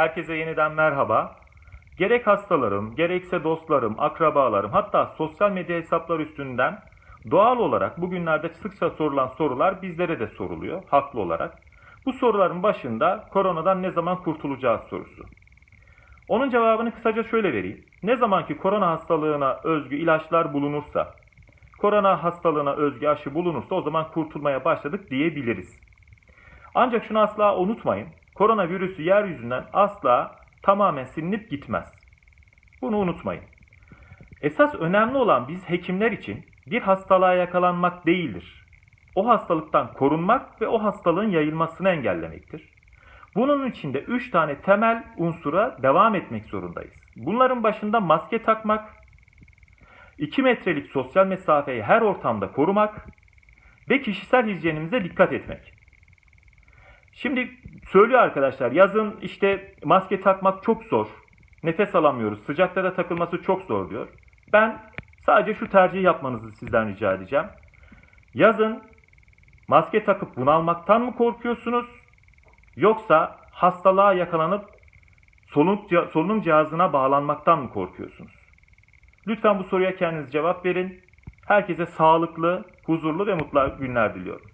Herkese yeniden merhaba. Gerek hastalarım, gerekse dostlarım, akrabalarım, hatta sosyal medya hesapları üstünden doğal olarak bugünlerde sıkça sorulan sorular bizlere de soruluyor, haklı olarak. Bu soruların başında koronadan ne zaman kurtulacağız sorusu. Onun cevabını kısaca şöyle vereyim. Ne zamanki korona hastalığına özgü ilaçlar bulunursa, korona hastalığına özgü aşı bulunursa o zaman kurtulmaya başladık diyebiliriz. Ancak şunu asla unutmayın. Koronavirüsü yeryüzünden asla tamamen silinip gitmez. Bunu unutmayın. Esas önemli olan biz hekimler için bir hastalığa yakalanmak değildir. O hastalıktan korunmak ve o hastalığın yayılmasını engellemektir. Bunun için de 3 tane temel unsura devam etmek zorundayız. Bunların başında maske takmak, 2 metrelik sosyal mesafeyi her ortamda korumak ve kişisel hijyenimize dikkat etmek. Şimdi söylüyor arkadaşlar yazın işte maske takmak çok zor. Nefes alamıyoruz. Sıcakta da takılması çok zor diyor. Ben sadece şu tercihi yapmanızı sizden rica edeceğim. Yazın maske takıp bunalmaktan mı korkuyorsunuz? Yoksa hastalığa yakalanıp solunum cihazına bağlanmaktan mı korkuyorsunuz? Lütfen bu soruya kendiniz cevap verin. Herkese sağlıklı, huzurlu ve mutlu günler diliyorum.